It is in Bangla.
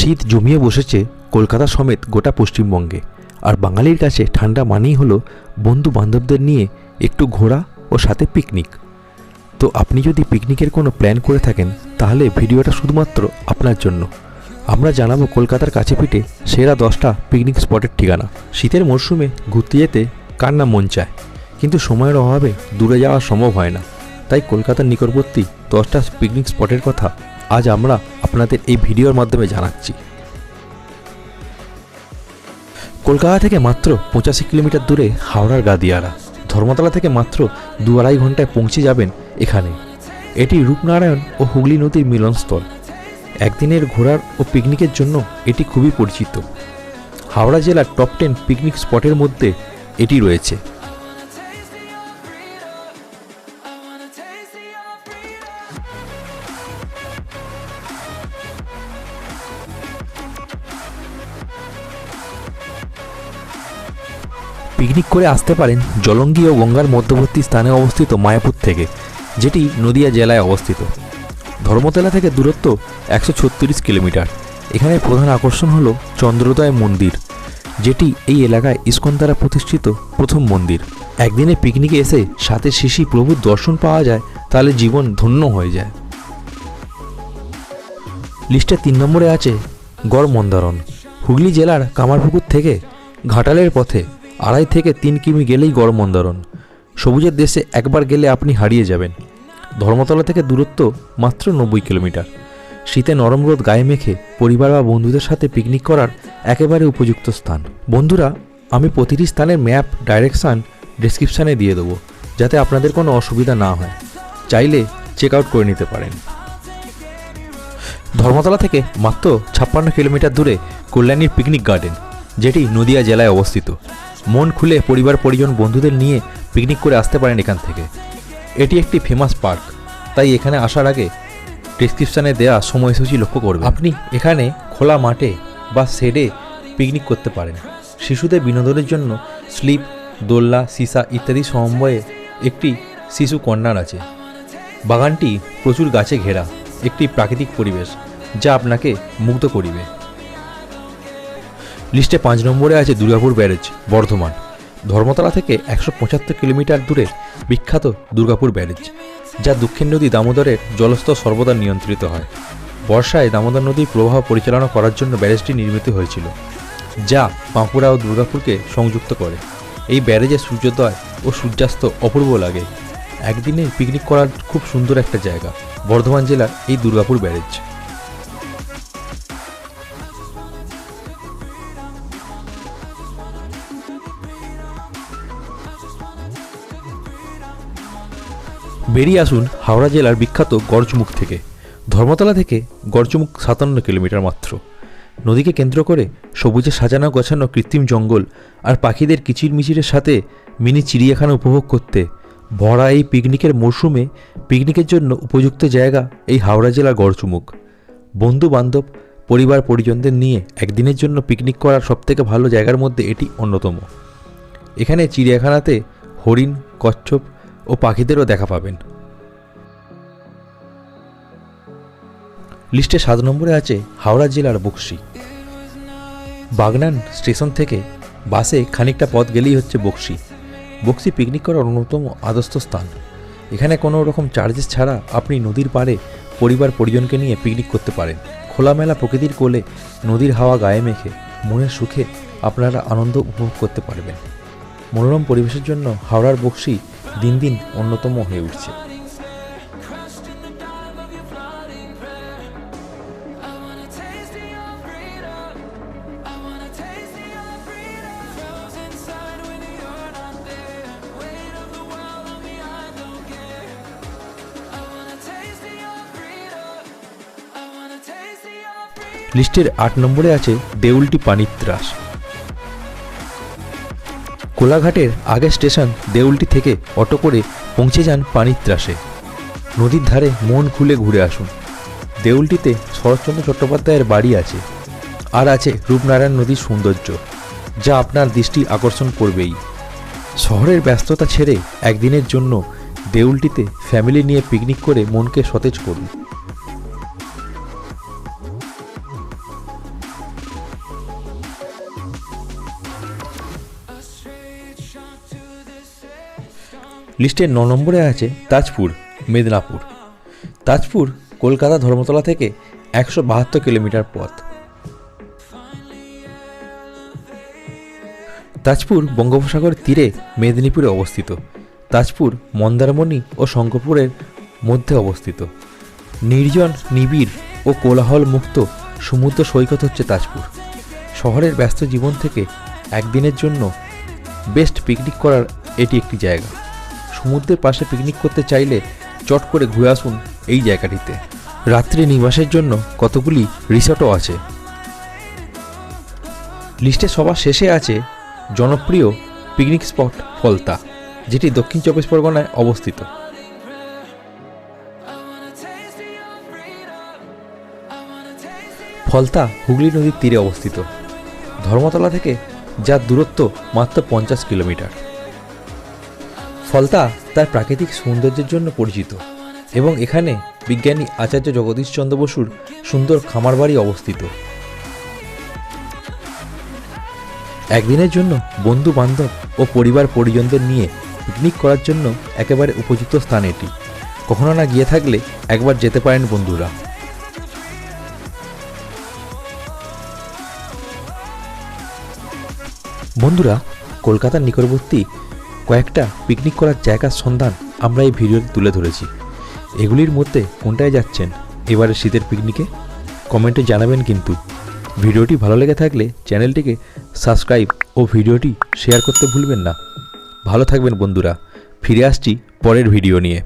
শীত জমিয়ে বসেছে কলকাতা সমেত গোটা পশ্চিমবঙ্গে। আর বাঙালির কাছে ঠান্ডা মানেই হলো বন্ধু বান্ধবদের নিয়ে একটু ঘোরা ও সাথে পিকনিক তো আপনি যদি পিকনিকের কোনো প্ল্যান করে থাকেন, তাহলে ভিডিওটা শুধুমাত্র আপনার জন্য। আমরা জানাব কলকাতার কাছে পিঠে সেরা দশটা পিকনিক স্পটের ঠিকানা। শীতের মরশুমে ঘুরতে যেতে কার না মন চায়? কিন্তু সময়ের অভাবে দূরে যাওয়া সম্ভব হয় না। তাই কলকাতার নিকটবর্তী দশটা পিকনিক স্পটের কথা আজ আমরা আপনাদের এই ভিডিওর মাধ্যমে জানাচ্ছি। কলকাতা থেকে মাত্র পঁচাশি কিলোমিটার দূরে হাওড়ার গাদিয়ারা। ধর্মতলা থেকে মাত্র দু আড়াই ঘন্টায় পৌঁছে যাবেন এখানে। এটি রূপনারায়ণ ও হুগলি নদীর মিলনস্থল। একদিনের ঘোরার ও পিকনিকের জন্য এটি খুবই পরিচিত। হাওড়া জেলার টপ টেন পিকনিক স্পটের মধ্যে এটি রয়েছে। পিকনিক করে আসতে পারেন জলঙ্গি ও গঙ্গার মধ্যবর্তী স্থানে অবস্থিত মায়াপুর থেকে, যেটি নদিয়া জেলায় অবস্থিত। ধর্মতলা থেকে দূরত্ব একশো ছত্রিশ কিলোমিটার। এখানে প্রধান আকর্ষণ হলো চন্দ্রোদয় মন্দির, যেটি এই এলাকায় ইস্কন দ্বারা প্রতিষ্ঠিত প্রথম মন্দির। একদিনে পিকনিকে এসে সাথে শিশি প্রভুর দর্শন পাওয়া যায়, তাহলে জীবন ধন্য হয়ে যায়। লিস্টে তিন নম্বরে আছে গড় মন্দারণ হুগলি জেলার কামারপুকুর থেকে ঘাটালের পথে আড়াই থেকে তিন কিমি গেলেই গড় মন্দারণ সবুজের দেশে একবার গেলে আপনি হারিয়ে যাবেন। ধর্মতলা থেকে দূরত্ব মাত্র নব্বই কিলোমিটার। শীতে নরম রোদ গায়ে মেখে পরিবার বা বন্ধুদের সাথে পিকনিক করার একেবারে উপযুক্ত স্থান। বন্ধুরা, আমি প্রতিটি স্থানের ম্যাপ ডাইরেকশান ডিসক্রিপশানে দিয়ে দেবো, যাতে আপনাদের কোনো অসুবিধা না হয়। চাইলে চেক আউট করে নিতে পারেন। ধর্মতলা থেকে মাত্র ছাপ্পান্ন কিলোমিটার দূরে কল্যাণীর পিকনিক গার্ডেন যেটি নদিয়া জেলায় অবস্থিত। মন খুলে পরিবার, পরিজন, বন্ধুদের নিয়ে পিকনিক করে আসতে পারেন এখান থেকে। এটি একটি ফেমাস পার্ক তাই এখানে আসার আগে ডিসক্রিপশানে দেওয়া সময়সূচি লক্ষ্য করবে আপনি এখানে খোলা মাঠে বা শেডে পিকনিক করতে পারেন। শিশুদের বিনোদনের জন্য স্লিপ দোলনা, সিসা ইত্যাদি সমন্বয়ে একটি শিশু কর্নার আছে। বাগানটি প্রচুর গাছে ঘেরা, একটি প্রাকৃতিক পরিবেশ, যা আপনাকে মুগ্ধ করিবে। লিস্টে পাঁচ নম্বরে আছে দুর্গাপুর ব্যারেজ, বর্ধমান। ধর্মতলা থেকে একশো পঁচাত্তর কিলোমিটার দূরে বিখ্যাত দুর্গাপুর ব্যারেজ, যা দক্ষিণ নদী দামোদরের জলস্তর সর্বদা নিয়ন্ত্রিত হয়। বর্ষায় দামোদর নদীর প্রবাহ পরিচালনা করার জন্য ব্যারেজটি নির্মিত হয়েছিল, যা বাঁকুড়া ও দুর্গাপুরকে সংযুক্ত করে। এই ব্যারেজে সূর্যোদয় ও সূর্যাস্ত অপূর্ব লাগে। একদিনে পিকনিক করার খুব সুন্দর একটা জায়গা, বর্ধমান জেলার এই দুর্গাপুর ব্যারেজ। বেরিয়ে আসুন হাওড়া জেলার বিখ্যাত গর্জমুখ থেকে। ধর্মতলা থেকে গর্জমুখ সাতান্ন কিলোমিটার মাত্র। নদীকে কেন্দ্র করে সবুজে সাজানো গোছানো কৃত্রিম জঙ্গল আর পাখিদের কিচিরমিচিরের সাথে মিনি চিড়িয়াখানা উপভোগ করতে ভরা এই পিকনিকের মরশুমে পিকনিকের জন্য উপযুক্ত জায়গা এই হাওড়া জেলার গড়চুমুক বন্ধু বান্ধব পরিবার পরিজনদের নিয়ে একদিনের জন্য পিকনিক করার সবথেকে ভালো জায়গার মধ্যে এটি অন্যতম। এখানে চিড়িয়াখানাতে হরিণ, কচ্ছপ ও পাখিদেরও দেখা পাবেন। লিস্টে সাত নম্বরে আছে হাওড়া জেলার বক্সি। বাগনান স্টেশন থেকে বাসে খানিকটা পথ গেলেই হচ্ছে বক্সি। বক্সি পিকনিক করার অন্যতম আদর্শ স্থান। এখানে কোনো রকম চার্জেস ছাড়া আপনি নদীর পাড়ে পরিবার পরিজনকে নিয়ে পিকনিক করতে পারেন। খোলামেলা প্রকৃতির কোলে নদীর হাওয়া গায়ে মেখে মনের সুখে আপনারা আনন্দ উপভোগ করতে পারবেন। মনোরম পরিবেশের জন্য হাওড়ার বক্সি দিন দিন অন্যতম হয়ে উঠছে। লিস্টের আট নম্বরে আছে দেউলটি পানির ত্রাস। কোলাঘাটের আগের স্টেশন দেউলটি থেকে অটো করে পৌঁছে যান পানির ত্রাসে। নদীর ধারে মন খুলে ঘুরে আসুন। দেউলটিতে শরৎচন্দ্র চট্টোপাধ্যায়ের বাড়ি আছে। আর আছে রূপনারায়ণ নদীর সৌন্দর্য, যা আপনার দৃষ্টি আকর্ষণ করবেই। শহরের ব্যস্ততা ছেড়ে একদিনের জন্য দেউলটিতে ফ্যামিলি নিয়ে পিকনিক করে মনকে সতেজ করুন। লিস্টের ন নম্বরে আছে তাজপুর, মেদিনীপুর। তাজপুর কলকাতা ধর্মতলা থেকে একশো বাহাত্তর কিলোমিটার পথ। তাজপুর বঙ্গোপসাগরের তীরে মেদিনীপুরে অবস্থিত। তাজপুর মন্দারমণি ও শঙ্করপুরের মধ্যে অবস্থিত। নির্জন, নিবিড় ও কোলাহল মুক্ত সমুদ্র সৈকত হচ্ছে তাজপুর। শহরের ব্যস্ত জীবন থেকে একদিনের জন্য বেস্ট পিকনিক করার এটি একটি জায়গা। সমুদ্রের পাশে পিকনিক করতে চাইলে চট করে ঘুরে আসুন এই জায়গাটিতে। রাত্রি নিবাসের জন্য কতগুলি রিসর্টও আছে। লিস্টে সবার শেষে আছে জনপ্রিয় পিকনিক স্পট ফলতা, যেটি দক্ষিণ চব্বিশ পরগনায় অবস্থিত। ফলতা হুগলি নদীর তীরে অবস্থিত। ধর্মতলা থেকে যার দূরত্ব মাত্র পঞ্চাশ কিলোমিটার। ফলতা তার প্রাকৃতিক সৌন্দর্যের জন্য পরিচিত এবং এখানে বিজ্ঞানী আচার্য জগদীশচন্দ্র বসুর সুন্দর খামার বাড়ি অবস্থিত। একদিনের জন্য বন্ধু বান্ধব ও পরিবার পরিজনদের নিয়ে পিকনিক করার জন্য একেবারে উপযুক্ত স্থান এটি। কখনো না গিয়ে থাকলে একবার যেতে পারেন বন্ধুরা। বন্ধুরা, কলকাতার নিকটবর্তী কয়েকটা পিকনিক করার জায়গার সন্ধান আমরা এই ভিডিওতে তুলে ধরেছি। এগুলির মধ্যে কোনটায় যাচ্ছেন এবারে শীতের পিকনিকে কমেন্টে জানাবেন কিন্তু। ভিডিওটি ভালো লেগে থাকলে চ্যানেলটিকে সাবস্ক্রাইব ও ভিডিওটি শেয়ার করতে ভুলবেন না। ভালো থাকবেন বন্ধুরা। ফিরে আসছি পরের ভিডিও নিয়ে।